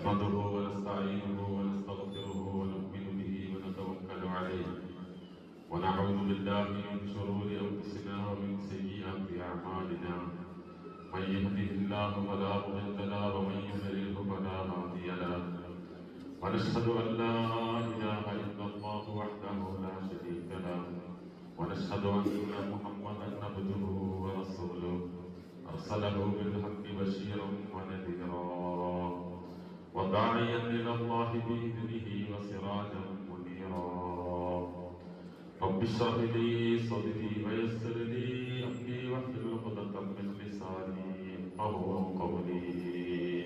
نحمده ونستعينه ونستغفره ونؤمن به ونتوكل عليه. ونعوذ بالله من شرور أنفسنا ومن سيئات أعمالنا. من يهده الله فلا مضل له ومن يضلله فلا هادي له. ونشهد أن لا إله إلا الله وحده لا شريك له. ونشهد أن محمدا عبده ورسوله. أرسله بالحق بشيرا ونذيرا. وداعيا إلى الله بإذنه وسراجا منيرا. رب اشرح لي صدري ويسر لي أمري واحلل عقدة من لساني يفقهوا قولي.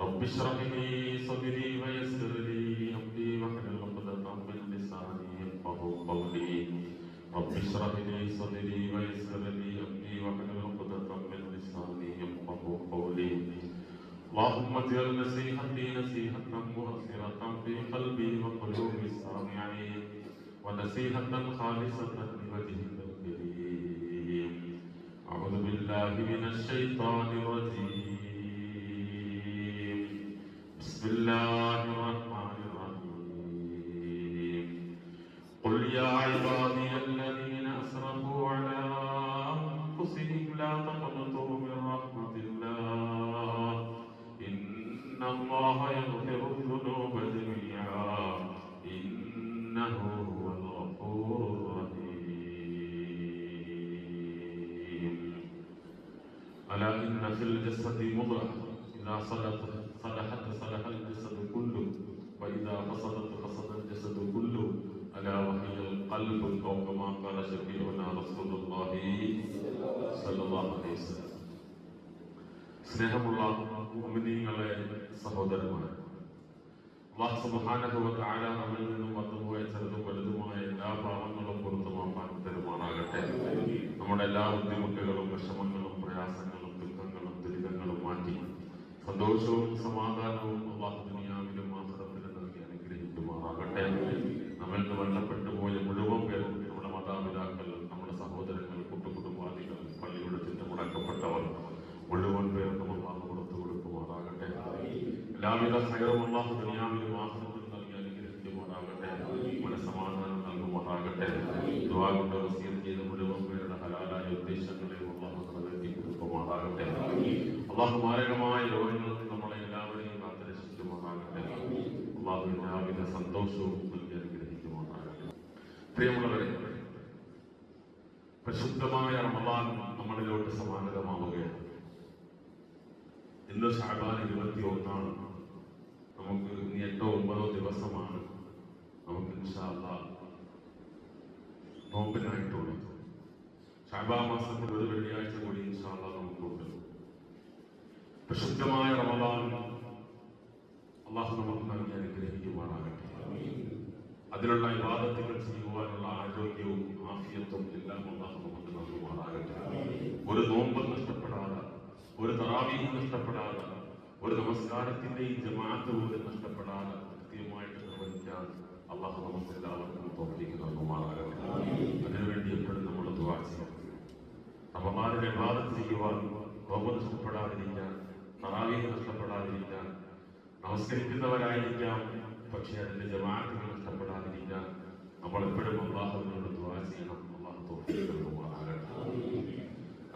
رب اشرح لي صدري ويسر لي أمري واحلل عقدة من لساني يفقهوا قولي. رب اشرح لي صدري ويسر لي أمري واحلل عقدة من لساني يفقهوا قولي. اللهم اجعل نصيحتي نصيحة مؤثرة في قلبي وقلوب السامعين ونصيحة خالصة لوجهك الكريم. أعوذ بالله من الشيطان الرجيم. إذا صلحت صلحت صلح الجسد كله وإذا فسدت فسد الجسد كله ألا وهي القلب أو كما قال شفيعنا رسول الله صلى الله عليه وسلم സ്നേഹമുള്ള മുഅ്മിനീങ്ങളെ സഹോദരന്മാരെ അള്ളാഹു സുബ്ഹാനഹു വ തആല നമ്മിൽ നിന്നും വന്നുപോയ ചെറുതും വലുതുമായ എല്ലാ പാവങ്ങളും പുറത്തുമാക്കാൻ തരുമാറാകട്ടെ നമ്മുടെ എല്ലാ ബുദ്ധിമുട്ടുകളും വിഷമങ്ങളും സന്തോഷവും സമാധാനവും അള്ളാഹു ദുനിയാവിലും ആഹ്റത്തിലും നൽകി അനുഗ്രഹിക്കുമാറാകട്ടെ. നമ്മൾക്ക് വെള്ളപ്പെട്ടു പോയ മുഴുവൻ പേരും നമ്മുടെ മാതാപിതാക്കൾ നമ്മുടെ സഹോദരങ്ങൾ കുട്ടുകുടുംബാദികൾ പള്ളിയുടെ ചുറ്റുമുടക്കപ്പെട്ടവർ മുഴുവൻ പേർക്കും അള്ളാഹു കൊടുത്തു കൊടുക്കുമാറാകട്ടെ. എല്ലാവിധ അള്ളാഹു ദുനിയാവിലും ആഹ്റത്തിലും നൽകി അനുഗ്രഹിക്കുമാറാകട്ടെ മനസ്സമാധാനം നൽകുമാറാകട്ടെ ദുആ കൊണ്ട് വസീത് ചെയ്ത മുഴുവൻ പേരുടെ ഹലാലായ ഉദ്ദേശങ്ങളെയും അള്ളാഹു നിറവേറ്റി കൊടുക്കുമാറാകട്ടെ അള്ളാഹു മാരകമായ രോഗങ്ങളിൽ നിന്ന് നമ്മളെ എല്ലാവരെയും കാത്തുരക്ഷിക്കുമാറാകട്ടെ അള്ളാഹു എല്ലാവിധ സന്തോഷവും നൽകി അനുഗ്രഹിക്കുമാറാകട്ടെ. പ്രിയമുള്ളവരെ പ്രശുദ്ധമായ റമദാൻ നമ്മളിലോട്ട് സമാനതമാവുകയാണ് ഇന്ന് ഷാബാൻ ഇരുപത്തി ഒന്നാണ് നമുക്ക് ഇനി എട്ടോ ഒമ്പതോ ദിവസമാണ് നമുക്ക് നോമ്പിനായിട്ടുള്ളത്. ഷാബാ മാസത്തിൽ ഒരു വെള്ളിയാഴ്ച കൂടി ഇൻഷാല്ല നമുക്കുണ്ട്. പ്രശുദ്ധമായ റമദാൻ അള്ളാഹു നമുക്ക് നൽകി അനുഗ്രഹിക്കുവാനാകട്ടെ അതിലുള്ള വിവാദത്തുകൾ ചെയ്യുവാനുള്ള ആരോഗ്യവും ആഫിയത്വം എല്ലാം അള്ളാഹു നമുക്ക് നൽകുവാനാകട്ടെ ഒരു നോമ്പ് നഷ്ടപ്പെടാതെ ഒരു തറാവീഹ് നഷ്ടപ്പെടാതെ ഒരു നമസ്കാരത്തിന്റെയും ജമാഅത്ത് പോലും നഷ്ടപ്പെടാതെ കൃത്യമായിട്ട് നിർവഹിക്കാൻ അള്ളാഹു നമുക്ക് എല്ലാവർക്കും തോന്നിക്ക് നൽകുമാറാകട്ടെ. അതിനുവേണ്ടി എപ്പോഴും നമ്മൾ ദുവാ ചെയ്യണം. റമദാനിനെ വിവാദത്ത് ചെയ്യുവാൻ നോമ്പ് നഷ്ടപ്പെടാതിരിക്കാൻ തറാവീഹ് നഷ്ടപ്പെടാതിരിക്കാൻ നമസ്കരിക്കുന്നവരായിരിക്കാം. പക്ഷെ അതിന്റെ ജമാഅത്തുകൾ നഷ്ടപ്പെടാതിരിക്കാൻ നമ്മൾ എപ്പോഴും അള്ളാഹുവിനോട് ദുആ ചെയ്യണം. അള്ളാഹു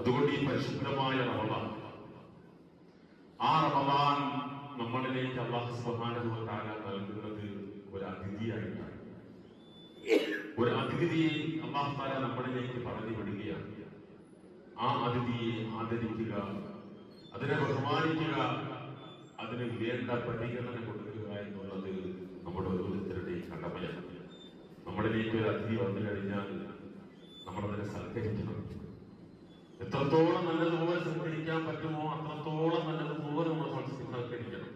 അതുകൊണ്ട് ഈ പരിശുദ്ധമായ റമദാൻ ആ റമദാൻ നമ്മളിലേക്ക് അള്ളാഹു തആല നൽകുന്നത് ഒരു അതിഥിയായിട്ടാണ് ഒരു അതിഥിയെ അള്ളാഹു താല നമ്മളിലേക്ക് പറഞ്ഞു വിടുകയാണ് ആ അതിഥിയെ ആദരിക്കുക അതിനെ ബഹുമാനിക്കുക അതിന് വേണ്ട പരിഗണന കൊടുക്കുക എന്നുള്ളത് നമ്മുടെ ഓരോരുത്തരുടെയും കടമയാണ്. നമ്മളിലേക്ക് ഒരു അതിഥി വന്നു കഴിഞ്ഞാൽ നമ്മളതിനെ സൽക്കരിക്കണം. എത്രത്തോളം നല്ലതുപോലെ സൽക്കരിക്കാൻ പറ്റുമോ അത്രത്തോളം നല്ലതുപോലെ നമ്മൾ സൽക്കരിക്കണം.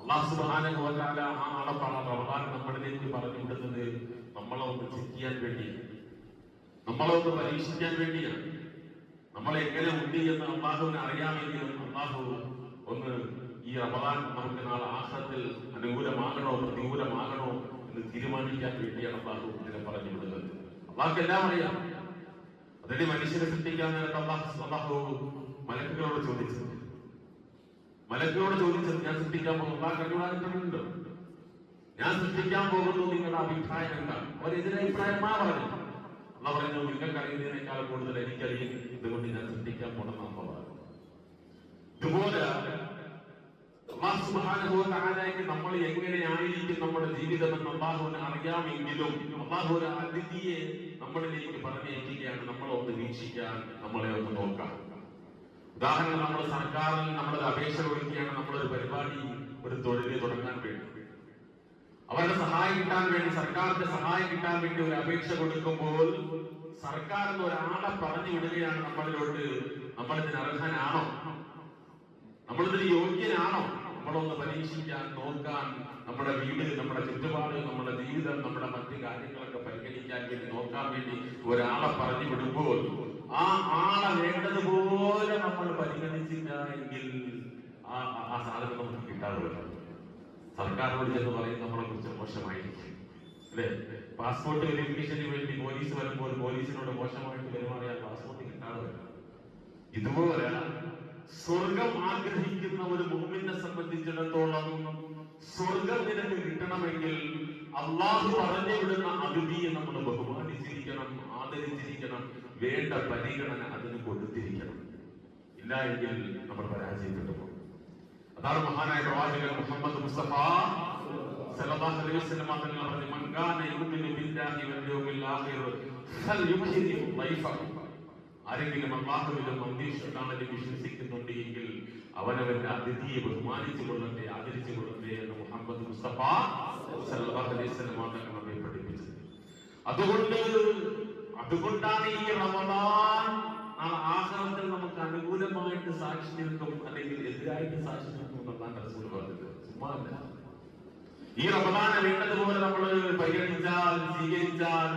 അള്ളാഹു സുബ്ഹാനഹു വ ആ ആളെ പറഞ്ഞ നമ്മളിലേക്ക് പറഞ്ഞു വിടുന്നത് നമ്മളെ ഒന്ന് ചെയ്യാൻ വേണ്ടിയാണ്. നമ്മളെ ഒന്ന് പരീക്ഷിക്കാൻ വേണ്ടിയാണ്. നമ്മളെ എങ്ങനെ ഉണ്ട് എന്ന് അള്ളാഹുവിനെ അറിയാമെങ്കിലും അള്ളാഹു ഒന്ന് ഈ റമദാൻ നമുക്ക് നാളെ ആഹ്റത്തിൽ അനുകൂലമാകണോ പ്രതികൂലമാകണോ എന്ന് തീരുമാനിക്കാൻ വേണ്ടിയാണ് അള്ളാഹു ഇതിനെ പറഞ്ഞു വിടുന്നത്. അള്ളാഹ് എല്ലാം അറിയാം. അതിന്റെ മനുഷ്യരെ സൃഷ്ടിക്കാൻ നേരത്തെ അള്ളാഹു അള്ളാഹു മലക്കുകളോട് ചോദിച്ചത്. മലക്കുകളോട് ചോദിച്ചത് ഞാൻ സൃഷ്ടിക്കാൻ പോകുന്നു. അള്ളാഹ് കണ്ണുകാരിട്ടുണ്ട് ഞാൻ സൃഷ്ടിക്കാൻ പോകുന്നു നിങ്ങളുടെ അഭിപ്രായം എന്താണ്? അവരെതിരെ അഭിപ്രായം മാറി അല്ല പറഞ്ഞു നിങ്ങൾക്ക് അറിയുന്നതിനേക്കാൾ കൂടുതൽ എനിക്കറിയും ഇതുകൊണ്ട് ഞാൻ സൃഷ്ടിക്കാൻ പോണെന്ന് അമ്മ പറഞ്ഞു ഇതുപോലെ തആലയ്ക്ക് നമ്മൾ എങ്ങനെയായിരിക്കും നമ്മുടെ ജീവിതം എന്ന് അള്ളാഹുവിന് അറിയാമെങ്കിലും അള്ളാഹു ഒരു അതിഥിയെ നമ്മളിലേക്ക് പറഞ്ഞേക്കുകയാണ് നമ്മളെ ഒന്ന് വീക്ഷിക്കാൻ നമ്മളെ ഒന്ന് നോക്കാം ഉദാഹരണം നമ്മൾ സർക്കാരിൽ നമ്മളൊരു അപേക്ഷ കൊടുക്കുകയാണ്. നമ്മളൊരു പരിപാടി ഒരു തൊഴിൽ തുടങ്ങാൻ വേണ്ടി. അവരുടെ സഹായം കിട്ടാൻ വേണ്ടി സർക്കാരിന്റെ സഹായം കിട്ടാൻ വേണ്ടി ഒരു അപേക്ഷ കൊടുക്കുമ്പോൾ സർക്കാർ എന്ന് ഒരാളെ പറഞ്ഞു വിടുകയാണ് നമ്മളിലോട്ട് നമ്മളിതിന് അർഹനാണോ? നമ്മളിതിന് യോഗ്യനാണോ? നമ്മളൊന്ന് പരീക്ഷിക്കാൻ നോക്കാൻ നമ്മുടെ വീട് നമ്മുടെ ചുറ്റുപാട് നമ്മുടെ ജീവിതം നമ്മുടെ മറ്റു കാര്യങ്ങളൊക്കെ പരിഗണിക്കാൻ വേണ്ടി നോക്കാൻ വേണ്ടി ഒരാളെ പറഞ്ഞു വിടുമ്പോൾ ആ ആളെ വേണ്ടതുപോലെ നമ്മൾ പരിഗണിച്ചില്ല എങ്കിൽ ആ ആ- സാധനം നമുക്ക് കിട്ടാതെ വരും. സർക്കാരിനോട് ചെന്ന് പറയും നമ്മളെ കുറിച്ച് മോശമായിരിക്കും. അല്ലേ? പാസ്പോർട്ട് വെരിഫിക്കേഷന് വേണ്ടി പോലീസ് വരുമ്പോൾ പോലീസിനോട് മോശമായിട്ട് പെരുമാറിയാൽ പാസ്പോർട്ട് കിട്ടാതെ വരും. ഇതുപോലെ സ്വർഗം ആഗ്രഹിക്കുന്ന ഒരു മുമ്മിനെ സംബന്ധിച്ചിടത്തോളം സ്വർഗം നിനക്ക് കിട്ടണമെങ്കിൽ അള്ളാഹു പറഞ്ഞു വിടുന്ന അതിഥിയെ നമ്മൾ ബഹുമാനിച്ചിരിക്കണം ആദരിച്ചിരിക്കണം വേണ്ട പരിഗണന അതിന് കൊടുത്തിരിക്കണം. ഇല്ല എങ്കിൽ നമ്മൾ പരാജയപ്പെട്ടു പോകും. അതാണ് മഹാനായ പ്രവാചകൻ മുഹമ്മദ് മുസ്തഫ സല്ലല്ലാഹു അലൈഹി പറഞ്ഞു മൻ ബില്ലാഹി യൗമിൽ ആരെങ്കിലും അള്ളാഹുവിലും അന്തരീക്ഷത്താണെന്ന് വിശ്വസിക്കുന്നുണ്ട് എങ്കിൽ അവനവന്റെ അതിഥിയെ ബഹുമാനിച്ചു കൊള്ളട്ടെ ആദരിച്ചു കൊള്ളട്ടെ എന്ന് മുഹമ്മദ് മുസ്തഫ തങ്ങൾ നമ്മെ പഠിപ്പിച്ചത്. അതുകൊണ്ട് അതുകൊണ്ടാണ് ഈ റമദാൻ ആ ആഹ്റത്തിൽ നമുക്ക് അനുകൂലമായിട്ട് സാക്ഷി നിൽക്കും അല്ലെങ്കിൽ എതിരായിട്ട് സാക്ഷി നിൽക്കും എന്നാണ് റസൂൽ പറഞ്ഞത് ചുമ്മാ ഈ റമദാനെ വേണ്ടതുപോലെ നമ്മൾ പരിഗണിച്ചാൽ സ്വീകരിച്ചാൽ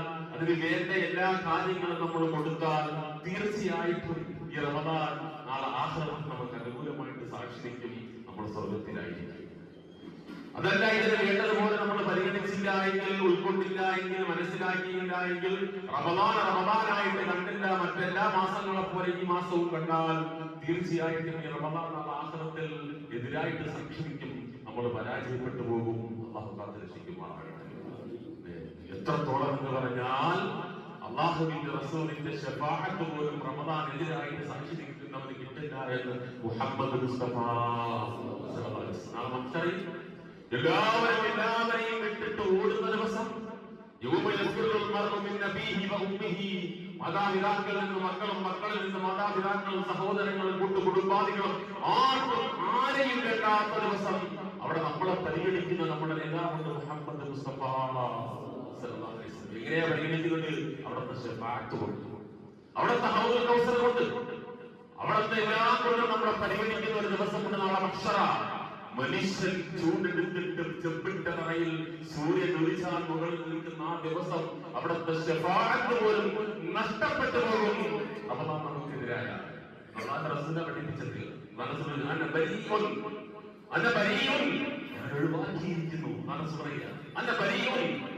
അതിന് വേണ്ട എല്ലാ കാര്യങ്ങളും നമ്മൾ കൊടുത്താൽ തീർച്ചയായിട്ടും ഈ റമദാൻ നാളെ ആഹ്റം നമുക്ക് അനുകൂലമായിട്ട് സാക്ഷി നിൽക്കും നമ്മൾ സ്വർഗത്തിലായിരിക്കും. അതല്ല ഇതിന് വേണ്ടതുപോലെ നമ്മൾ പരിഗണിച്ചില്ല എങ്കിൽ ഉൾക്കൊണ്ടില്ല എങ്കിൽ മനസ്സിലാക്കിയില്ല എങ്കിൽ റമദാൻ റമദാനായിട്ട് കണ്ടില്ല മറ്റെല്ലാ മാസങ്ങളെ പോലെ ഈ മാസവും കണ്ടാൽ തീർച്ചയായിട്ടും ഈ റമദാൻ നാളെ ആഹ്റത്തിൽ എതിരായിട്ട് സംക്ഷിപ്പിക്കും നമ്മൾ പരാജയപ്പെട്ടു പോകും. അള്ളാഹു കാത്ത് രക്ഷിക്കുമാറാകട്ടെ ഏ, എത്രത്തോളം എന്ന് പറഞ്ഞാൽ അള്ളാഹുവിന്റെ റസൂലിന്റെ ഷഫാഅത്ത് പോലും റമദാൻ എതിരായിട്ട് സാക്ഷി നിൽക്കുന്നവന് കിട്ടില്ല എന്ന് മുഹമ്മദ് മുസ്തഫ മഹ്ശറിൽ എല്ലാവരും എല്ലാവരെയും വിട്ടിട്ട് ഓടുന്ന ദിവസം മക്കളും മക്കളിൽ നിന്ന് മാതാപിതാക്കളും സഹോദരങ്ങളും കൂട്ടുകുടുംബാദികളും ആർക്കും ആരെയും കേട്ടാത്ത ദിവസം അവിടെ നമ്മളെ പരിഗണിക്കുന്ന നമ്മുടെ നേതാവുണ്ട് മുഹമ്മദ് മുസ്തഫ. എങ്ങനെയാ പരിഗണിച്ചുകൊണ്ട് അവിടുത്തെ ഷഫാഅത്ത് കൊടുത്തു. അവിടുത്തെ ഹൗദുൽ കൗസർ കൊണ്ട് അവിടുത്തെ എല്ലാം കൊണ്ടും നമ്മളെ പരിഗണിക്കുന്ന ഒരു ദിവസം കൊണ്ട് നാളെ അക്ഷര. മനുഷ്യൻ ചൂടെടുത്തിട്ട് ചെപ്പിട്ട തറയിൽ സൂര്യൻ ഒഴിച്ചാൽ മുകളിൽ നിൽക്കുന്ന ആ ദിവസം അവിടുത്തെ ശഫാഅത്ത് പോലും നഷ്ടപ്പെട്ടു പോകും. അപ്പൊ നാം നമുക്കെതിരായ പഠിപ്പിച്ചത് മനസ്സിലായി? ഒഴിവാക്കിയിരിക്കുന്നു. മനസ്സ് പറയുക. അന്ന ബരീഉൻ.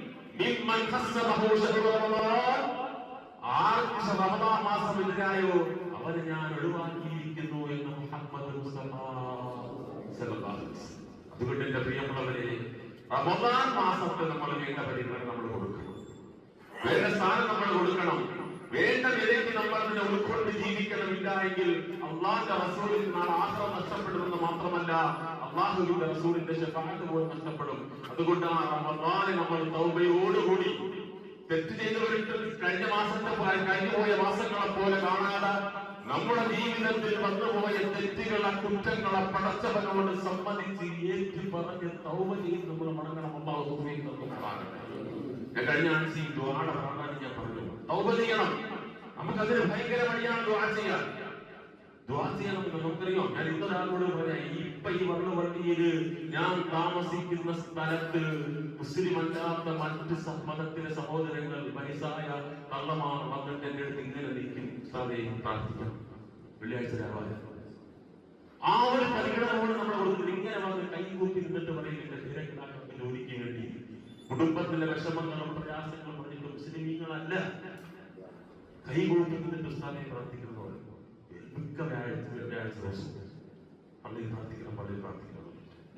ആർക്ക് റമദാൻ മാസം എതിരായോ അവനെ ഞാൻ ഒഴിവാക്കിയിരിക്കുന്നു എന്ന് മുഹമ്മദ്. അതുകൊണ്ട് എന്റെ പ്രിയമുള്ളവരെ റമദാൻ മാസത്തെ നമ്മൾ വേണ്ട പരിഗണന നമ്മൾ കൊടുക്കണം വേണ്ട സ്ഥാനം നമ്മൾ കൊടുക്കണം വേണ്ട നിലയ്ക്ക് നമ്മൾ അതിനെ ഉൾക്കൊണ്ട് ജീവിക്കണമില്ല എങ്കിൽ അള്ളാന്റെ റസൂലിൽ നാളെ ആശ്രമം നഷ്ടപ്പെടുമെന്ന് മാത്രമല്ല അള്ളാഹുവിന്റെ റസൂലിന്റെ ഷഫാഅത്ത് പോലും നഷ്ടപ്പെടും അതുകൊണ്ട് ആ റമദാനെ നമ്മൾ തൗബയോടുകൂടി തെറ്റ് ചെയ്തവരിട്ട് കഴിഞ്ഞ മാസത്തെ പോലെ കഴിഞ്ഞുപോയ മാസങ്ങളെ പോലെ കാണാതെ നമ്മുടെ ജീവിതത്തിൽ വന്നുപോയ തെറ്റുകളെ കുറ്റങ്ങളെ പടച്ചവനോട് സമ്മതിച്ച് ഏറ്റു പറഞ്ഞ് തൗബ ചെയ്ത് നമ്മൾ മടങ്ങണം. തൗഫീഖ് നൽകുമാറാകട്ടെ. ഞാൻ കഴിഞ്ഞ ആഴ്ച ഈ ദ്വാട പ്രാധാന്യം ഞാൻ പറഞ്ഞു. തൗബ ചെയ്യണം. നമുക്കതിന് ഭയങ്കര വഴിയാണ് ദ്വാ ചെയ്യാൻ. ദ്വാ ചെയ്യണം നമുക്കറിയാം ഞാൻ ഇന്നൊരാളോട് പറയാം. ഇപ്പൊ ഈ വന്നു വണ്ടിയിൽ ഞാൻ താമസിക്കുന്ന സ്ഥലത്ത് മുസ്ലിം അല്ലാത്ത മറ്റ് മതത്തിലെ സഹോദരങ്ങൾ വയസ്സായ കള്ളമാർ വന്നിട്ട് എന്റെ അടുത്ത് ഇങ്ങനെ നിൽക്കും. സാറേ പ്രാർത്ഥിക്കാം. വെള്ളിയാഴ്ച രാവിലെ. ആ ഒരു പരിഗണനയോട് നമ്മൾ കൊടുക്കുന്നത് ഇങ്ങനെ വന്ന് കൈകൂപ്പി നിന്നിട്ട് പറയുന്നില്ല തിരക്കിലാക്കുന്ന ജോലിക്ക് വേണ്ടി കുടുംബത്തിലെ വിഷമങ്ങളും പ്രയാസങ്ങളും പറഞ്ഞിട്ട് മുസ്ലിമീങ്ങളല്ല. കൈകൂപ്പി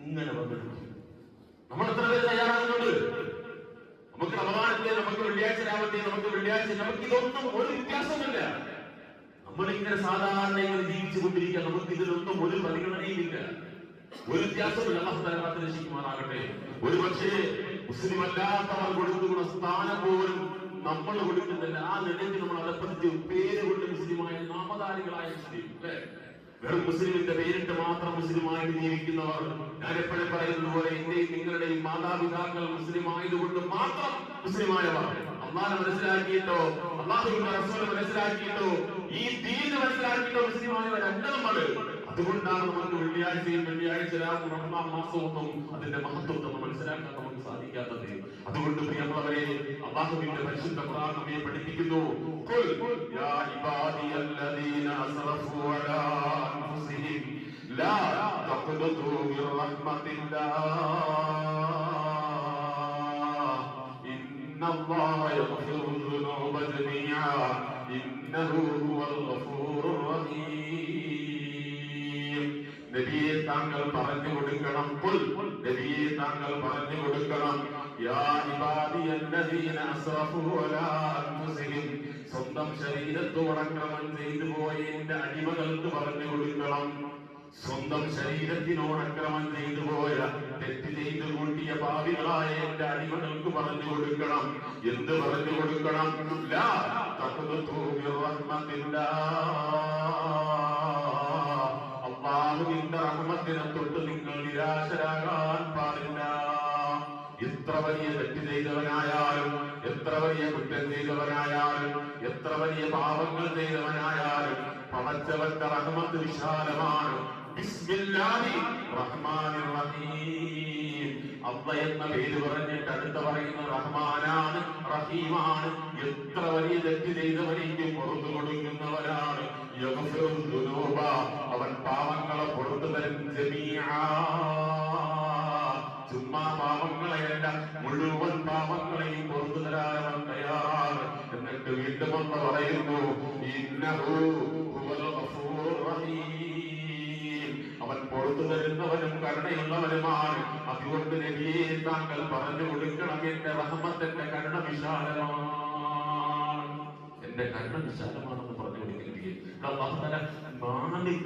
ഇങ്ങനെ പങ്കെടുക്കും നമ്മൾ എത്ര പേര് തയ്യാറാകുന്നുണ്ട്? നമുക്ക് റമദാനത്തെ നമുക്ക് വെള്ളിയാഴ്ച രാവിലെ നമുക്ക് വെള്ളിയാഴ്ച നമുക്ക് ഇതൊന്നും ഒരു വ്യത്യാസമില്ല നമ്മളിങ്ങനെ സാധാരണ ജീവിച്ചു കൊണ്ടിരിക്കുക നമുക്ക് ഇതിലൊന്നും ഒരു പരിഗണനയും ഇല്ല ഒരു വ്യത്യാസമില്ല അള്ളാഹുദാനത്തെ ശിക്കുമാറാകട്ടെ ഒരു പക്ഷേ മുസ്ലിം അല്ലാത്തവർ കൊടുക്കുന്ന സ്ഥാനം പോലും നമ്മൾ കൊടുക്കുന്നില്ല. ആ നിലയ്ക്ക് നമ്മൾ അതപ്പതിച്ച് പേര് കൊണ്ട് മുസ്ലിമായ നാമധാരികളായ മുസ്ലിം അല്ലേ? വെറും മുസ്ലിമിന്റെ പേരിട്ട് മാത്രം മുസ്ലിമായിട്ട് ജീവിക്കുന്നവർ. ഞാൻ എപ്പോഴും പറയുന്നത് പോലെ എന്റെയും നിങ്ങളുടെയും മാതാപിതാക്കൾ മുസ്ലിം ആയതുകൊണ്ട് മാത്രം മുസ്ലിമായവർ. അള്ളാഹ് മനസ്സിലാക്കിയിട്ടോ? അള്ളാഹുവിന്റെ മനസ്സിലാക്കിയിട്ടോ? ഈ തീര് മനസ്സിലാക്കിയിട്ടോ മുസ്ലിമായവരല്ല നമ്മൾ. അതുകൊണ്ടാണ് നമുക്ക് വെള്ളിയാഴ്ചയും വെള്ളിയാഴ്ച രാവും റഹ്മാൻ മാസമൊന്നും അതിന്റെ മഹത്വം നമ്മൾ മനസ്സിലാക്കാൻ നമുക്ക് സാധിക്കാത്തത്. അതുകൊണ്ട് പ്രിയമുള്ളവരെ അള്ളാഹുവിന്റെ പരിശുദ്ധ പ്രാർത്ഥനയെ പഠിപ്പിക്കുന്നു. യാ തഖ്നതു മിർ റഹ്മത്തില്ലാഹ് ഇന്നല്ലാഹ യഗ്ഫിറു الذنوب جميعا إنه هو الغفور الرحيم നബിയെ താങ്കൾ പറഞ്ഞു കൊടുക്കണം പുൽ നബിയെ താങ്കൾ പറഞ്ഞു കൊടുക്കണം യാ ഇബാദിയല്ലദീന അസ്റഫു അലാ അൻഫുസിഹിം സ്വന്തം ശരീരത്തോട് അക്രമം ചെയ്തു പോയ എന്റെ അടിമകൾക്ക് പറഞ്ഞു കൊടുക്കണം സ്വന്തം ശരീരത്തിനോട് അക്രമം ചെയ്തു പോയ തെറ്റ് ചെയ്തു കൂട്ടിയ പാവികളായ എന്റെ അടിമകൾക്ക് പറഞ്ഞു കൊടുക്കണം. എന്ത് പറഞ്ഞു കൊടുക്കണം? അള്ളാഹുവിന്റെ റഹ്മത്തിനെ തൊട്ട് നിങ്ങൾ നിരാശരാകാൻ പാടില്ല. എത്ര വലിയ തെറ്റ് ചെയ്തവനായാലും എത്ര വലിയ കുറ്റം ചെയ്തവനായാലും എത്ര വലിയ പാപങ്ങൾ ചെയ്തവനായാലും പടച്ചവന്റെ റഹ്മത്ത് വിശാലമാണ്. ബിസ്മില്ലാഹി റഹ്മാനിർ റഹീം അള്ള എന്ന പേര് പറഞ്ഞിട്ട് അടുത്ത പറയുന്ന റഹ്മാനാണ് റഹീമാണ് എത്ര വലിയ തെറ്റ് ചെയ്തവനെയും പുറത്തു കൊടുക്കുന്നവരാണ്. അവൻ പാവങ്ങളെ പുറത്തു തരും. ചുമ്മാ പാവങ്ങളെയല്ല മുഴുവൻ പാവങ്ങളെയും പുറത്തു തരാൻ തയ്യാറാണ് എന്നിട്ട് വീണ്ടും ഒന്ന് പറയുന്നു ഇന്നഹു പുറത്തു തരുന്നവനും കരുണയുള്ളവനുമാണ് അതുകൊണ്ട് നബിയെ താങ്കൾ പറഞ്ഞു കൊടുക്കണം. എന്റെ റഹ്മത്തിന്റെ കരുണ വിശാലമാണ്. എന്റെ കരുണ വിശാലമാണെന്ന് പറഞ്ഞു കൊടുക്കുന്നത്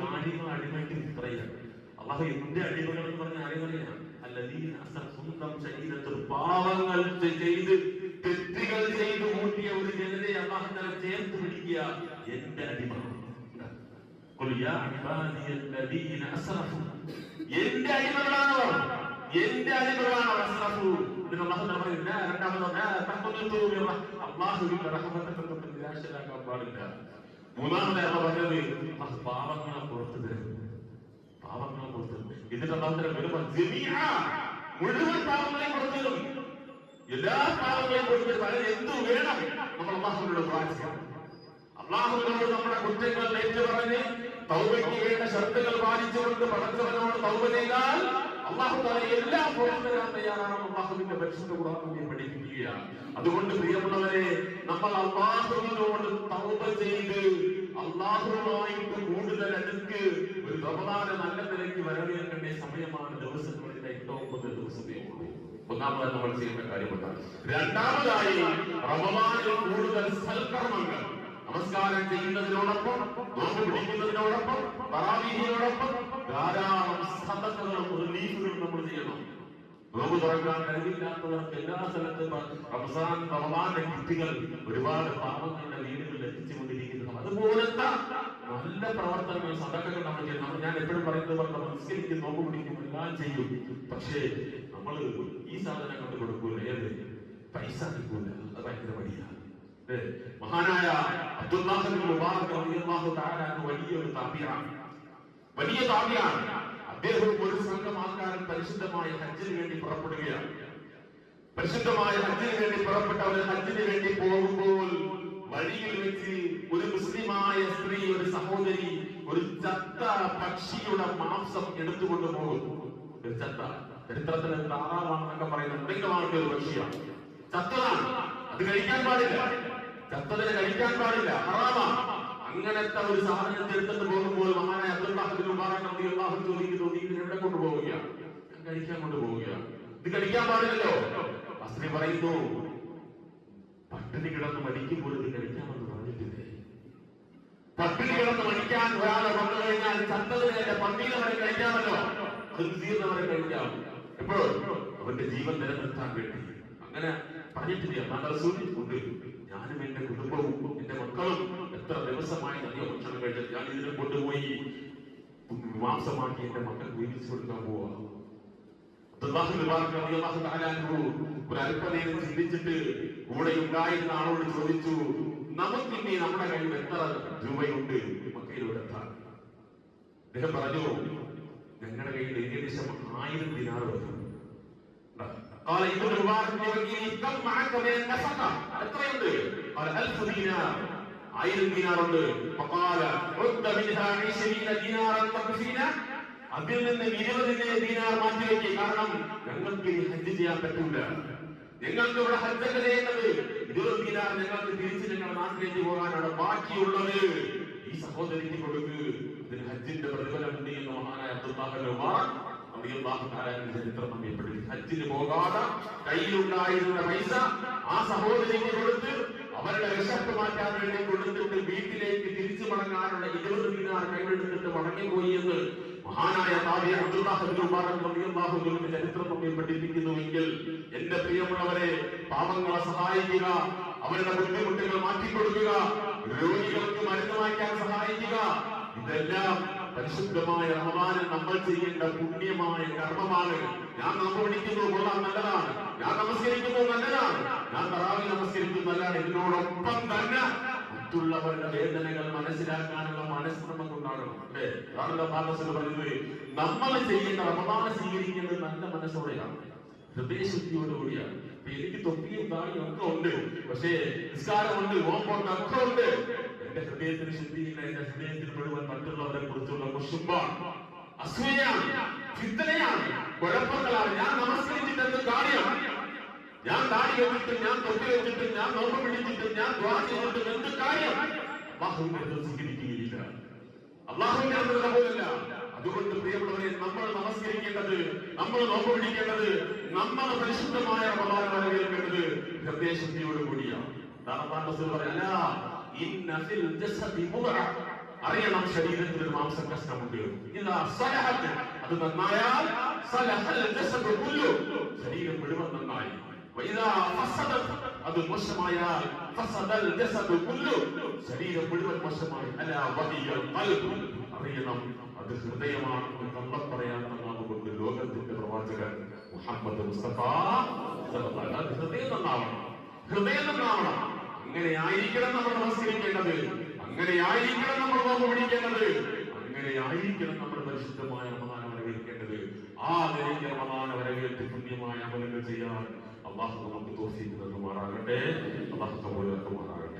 നാല് കാര്യങ്ങൾ അടിമയ്ക്ക് ഇത്രയാണ് അള്ളാഹു എന്റെ അടിമകൾ എന്ന് പറഞ്ഞ അല്ലദീന അസർ സ്വന്തം ശരീരത്തിൽ പാവങ്ങൾ ചെയ്ത് തെറ്റുകൾ ചെയ്തു കൂട്ടിയ ഒരു ജനതയെ അള്ളാഹ് ചേർത്ത് പിടിക്കുക. എന്റെ അടിമ. എന്റെ അടിമകളാണവർ എന്റെ അടിമകളാണ് അസ്റഫു ഇതിന് അല്ലാഹു തആല പറയുന്നു "ലാ രണ്ടാമത് ലാ തഖ്നതു മിർ റഹ്-" അല്ലാഹുവിന്റെ റഹ്മത്തെ തൊട്ട് നിരാശരാകാൻ പാടില്ല. മൂന്നാമത് അള്ള പറഞ്ഞത് "അല്ലാഹ് പാവങ്ങളെ പുറത്തു തരും. പാവങ്ങളെ പുറത്തു തരും. എന്നിട്ട് അല്ലാഹു തആല വരുമ്പോൾ ജമീഅ മുഴുവൻ പാവങ്ങളെയും പുറത്തു തരും. എല്ലാ പാവങ്ങളെയും പുറത്തു തരും. എന്തു വേണം? നമ്മൾ അള്ളാഹുവിനോട് പ്രാർത്ഥിക്കണം അള്ളാഹുവിനോട് നമ്മുടെ കുറ്റങ്ങൾ ഏറ്റുപറഞ്ഞ് തൗബയ്ക്ക് വേണ്ട ഷർത്തുകൾ പാലിച്ചുകൊണ്ട് പടച്ചവനോട് തൗബ ചെയ്താൽ എല്ലാം തരാൻ തയ്യാറാണ് അള്ളാഹുവിന്റെ പരിശുദ്ധ ഖുർആൻ പഠിപ്പിക്കുകയാണ്. അതുകൊണ്ട് പ്രിയമുള്ളവരെ നമ്മൾ അള്ളാഹുവിനോട് തൗബ ചെയ്ത് അള്ളാഹുവുമായിട്ട് കൂടുതൽ അടുക്ക് ഒരു റമദാന നല്ല നിലയ്ക്ക് വരവേൽക്കേണ്ട സമയമാണ് ദിവസങ്ങളിലെ ഏറ്റവും കൂടുതൽ ദിവസത്തെ ഉള്ളൂ ഒന്നാമതായി നമ്മൾ ചെയ്യേണ്ട കാര്യമുണ്ട് രണ്ടാമതായി റമദാനിൽ കൂടുതൽ സൽക്കർമ്മങ്ങൾ. നമസ്കാരം ചെയ്യുന്നതിനോടൊപ്പം നോമ്പ് പിടിക്കുന്നതിനോടൊപ്പം പറാവീതിയോടൊപ്പം ധാരാളം സദസ്സുകളും റിലീഫുകളും നമ്മൾ ചെയ്യണം നോമ്പ് തുറക്കാൻ കഴിവില്ലാത്തവർക്ക് എല്ലാ സ്ഥലത്തും റംസാൻ റമദാന്റെ കുട്ടികൾ ഒരുപാട് പാവങ്ങളുടെ വീടുകളിൽ എത്തിച്ചുകൊണ്ടിരിക്കുന്നു. അതുപോലത്തെ നല്ല പ്രവർത്തനങ്ങൾ സദക്കകൾ നമ്മൾ ചെയ്യണം ഞാൻ എപ്പോഴും പറയുന്നത് പോലെ നമ്മൾ നിസ്കരിക്കും നോമ്പ് പിടിക്കും എല്ലാം ചെയ്യും. പക്ഷേ നമ്മൾ ഈ സാധനം കൊണ്ട് കൊടുക്കൂല. ഏത്? പൈസ കിട്ടൂല. അത് ഭയങ്കര മടിയാണ്. മഹാനായ അബ്ദുല്ലാഹ് ബിൻ മുബാറക് റളിയല്ലാഹു തആല വലിയൊരു താബിയാണ് വലിയ താബിയാണ് അദ്ദേഹം ഒരു സംഘം ആൾക്കാർ പരിശുദ്ധമായ ഹജ്ജിന് വേണ്ടി പുറപ്പെടുകയാണ്. പരിശുദ്ധമായ ഹജ്ജിന് വേണ്ടി പുറപ്പെട്ട അവർ ഹജ്ജിന് വേണ്ടി പോകുമ്പോൾ വഴിയിൽ വെച്ച് ഒരു മുസ്ലിമായ സ്ത്രീ ഒരു സഹോദരി ഒരു ചത്ത പക്ഷിയുടെ മാംസം എടുത്തുകൊണ്ട് പോകും ഒരു ചത്ത. ചരിത്രത്തിൽ താറാവാണെന്നൊക്കെ പറയുന്ന മൃഗമാണ് ഒരു പക്ഷിയാണ്. ചത്തതാണ്. അത് കഴിക്കാൻ പാടില്ല. ചത്തതിനെ കഴിക്കാൻ പാടില്ല. ഹറാമാണ് അങ്ങനത്തെ ഒരു സാധനം എടുത്തിട്ട് പോകുമ്പോൾ മഹാനെ അബ്ദുൽ അൻഹു ചോദിക്കുന്നു നീ ഇതിനെ എവിടെ കൊണ്ടുപോവുകയാണ് ഞാൻ കഴിക്കാൻ കൊണ്ടുപോവുക ഇത് കഴിക്കാൻ പാടില്ലല്ലോ. അസ്ത്രീ പറയുന്നു പട്ടിണി കിടന്ന് മടിക്കുമ്പോൾ ഇത് കഴിക്കാമെന്ന് പറഞ്ഞിട്ടില്ലേ? പട്ടിണി കിടന്ന് മടിക്കാൻ ഒരാളെ വന്നു കഴിഞ്ഞാൽ ചത്തതിന് എന്റെ പട്ടിയിൽ അവരെ കഴിക്കാമല്ലോ. അവരെ കഴിക്കാം. എപ്പോഴും അവന്റെ ജീവൻ നിലനിർത്താൻ വേണ്ടി. അങ്ങനെ പറഞ്ഞിട്ടില്ല. എന്നാൽ റസൂൽ ഉണ്ട്. ഞാനും എന്റെ കുടുംബവും എന്റെ മക്കളും എത്ര ദിവസമായി നല്ല ഭക്ഷണം കഴിച്ചത് ഞാൻ ഇതിനെ കൊണ്ടുപോയി മാംസമാക്കി എന്റെ മക്കൾക്ക് വീതിച്ചു കൊടുക്കാൻ പോവാ അബ്ദുല്ലാഹി മുബാറക് റളിയല്ലാഹു തആല അൻഹു ഒരു അല്പനേരം ചിന്തിച്ചിട്ട് കൂടെ ഉണ്ടായിരുന്ന ആളോട് ചോദിച്ചു നമുക്ക് ഇനി നമ്മുടെ കയ്യിൽ എത്ര രൂപയുണ്ട് മക്കയിലൂടെ എത്താൻ അദ്ദേഹം പറഞ്ഞു ഞങ്ങളുടെ കയ്യിൽ ഏകദേശം ആയിരം ദിനാർ വരും قال ابن المبارك يوكيني كم معك من النفقة എത്രയുണ്ട് قال ألف دينار ആയിരം ദിനാറുണ്ട് അതിൽ നിന്ന് ഇരുപതിനെ ദീനാർ മാറ്റിവെക്ക്. കാരണം ഞങ്ങൾക്ക് ഹജ്ജ് ചെയ്യാൻ പറ്റില്ല ഞങ്ങൾക്ക് ഇവിടെ ഹജ്ജൊക്കെ ചെയ്യുന്നത് ഇരുപത് ദീനാർ ഞങ്ങൾക്ക് തിരിച്ച് ഞങ്ങളുടെ നാട്ടിലേക്ക് പോകാനാണ് ബാക്കിയുള്ളത്. ഈ സഹോദരിക്ക് കൊടുക്ക്. അതിന് ഹജ്ജിന്റെ പ്രതിഫലം ഉണ്ട് എന്ന് മഹാനായ അബ്ദുല്ലാഹുമാറാൻ ചരിത്രം നമ്മെ ഹജ്ജിന് പോകാതെ കയ്യിലുണ്ടായിരുന്ന പൈസ ആ സഹോദരിക്ക് കൊടുത്ത് അവരുടെ വിശപ്പ് മാറ്റാൻ വേണ്ടി കൊടുത്തിട്ട് വീട്ടിലേക്ക് തിരിച്ചു മടങ്ങാനുള്ള ഇരുപത് ദിനാർ കൈവെടുത്തിട്ട് മടങ്ങിപ്പോയി എന്ന് മഹാനായ താബിയ അബ്ദുല്ലാഹുബിൻ ചരിത്രം നമ്മെ പഠിപ്പിക്കുന്നുവെങ്കിൽ എന്റെ പ്രിയമുള്ളവരെ പാപങ്ങളെ സഹായിക്കുക അവരുടെ ബുദ്ധിമുട്ടുകൾ മാറ്റിക്കൊടുക്കുക രോഗികൾക്ക് മരുന്ന് വാങ്ങിക്കാൻ സഹായിക്കുക ഇതെല്ലാം പരിശുദ്ധമായ റമദാനിൽ നമ്മൾ ചെയ്യേണ്ട പുണ്യമായ കർമ്മമാണ്. ഞാൻ നമ്മൾ വിളിക്കുന്നത് കൊള്ളാം നല്ലതാണ്. ഞാൻ നമസ്കരിക്കുന്നത് നല്ലതാണ്. ഞാൻ തറാവി നമസ്കരിക്കുന്നു നല്ലതാണ്. ഇതിനോടൊപ്പം തന്നെ മറ്റുള്ളവരുടെ വേദനകൾ മനസ്സിലാക്കാനുള്ള മനസ്സ് നമുക്കുണ്ടാകണം പറയുന്നത് നമ്മൾ ചെയ്യേണ്ട അപമാനം സ്വീകരിക്കേണ്ടത് നല്ല മനസ്സോടെയാണ് ഹൃദയശുദ്ധിയോടുകൂടിയാണ് എനിക്ക് തൊപ്പിയും താടിയും ഒക്കെ ഉണ്ട്. പക്ഷേ നിസ്കാരമുണ്ട് ഓമ്പുണ്ട് ഒക്കെ ഉണ്ട്. എന്റെ ഹൃദയത്തിന് ശുദ്ധിയില്ല എന്റെ ഹൃദയത്തിന് മുഴുവൻ മറ്റുള്ളവരെ കുറിച്ചുള്ള കുശുംബാണ് അസൂയാണ് ചിന്തനയാണ് കുഴപ്പങ്ങളാണ്. ഞാൻ എന്ത് കാര്യം ഞാൻ താടി വെച്ചിട്ട് ഞാൻ തൊട്ടി വെച്ചിട്ട് ഞാൻ നോമ്പ് പിടിച്ചിട്ട് ഞാൻ ദ്വാ ചെയ്തിട്ട് എന്ത് കാര്യം? അള്ളാഹുവിന്റെ സ്വീകരിക്കുകയില്ല അള്ളാഹുവിന്റെ അടുത്ത് പോലല്ല അതുകൊണ്ട് പ്രിയമുള്ളവരെ നമ്മൾ നമസ്കരിക്കേണ്ടത് നമ്മൾ നോമ്പ് പിടിക്കേണ്ടത് നമ്മൾ പരിശുദ്ധമായ റമദാൻ കേൾക്കേണ്ടത് ഹൃദയശുദ്ധിയോട് കൂടിയാണ്. അതാണ് റസൂൽ പറയുന്നത്, "അലാ ഇന്ന ഫിൽ ജസദി അറിയണം ശരീരത്തിൽ ഒരു മാംസ സലഹത്ത്. അത് നന്നായാൽ ശരീരം മുഴുവൻ നന്നായി. അത് കുല്ലു. ശരീരം മുഴുവൻ മോശമായി. അറിയണം അത് ഹൃദയമാണ് നമ്മൾ പറയാൻ കൊണ്ട് ലോകത്തിന്റെ പ്രവാചകൻ മുഹമ്മദ്. ഹൃദയം നന്നാവണം. ഹൃദയം നന്നാവണം. അങ്ങനെ ആയിരിക്കണം നമ്മൾ നമസ്കരിക്കേണ്ടത് അങ്ങനെ ആയിരിക്കണം നമ്മൾ പിടിക്കേണ്ടത്. അങ്ങനെ ആയിരിക്കണം നമ്മൾ പരിശുദ്ധമായ ആ നിലയിൽ റമദാന വരവേൽത്ത് പുണ്യമായ അമലങ്ങൾ ചെയ്യാൻ അള്ളാഹു നമുക്ക് തോഫീക്ക് നൽകുമാറാകട്ടെ. അള്ളാഹു കബൂലാക്കുമാറാകട്ടെ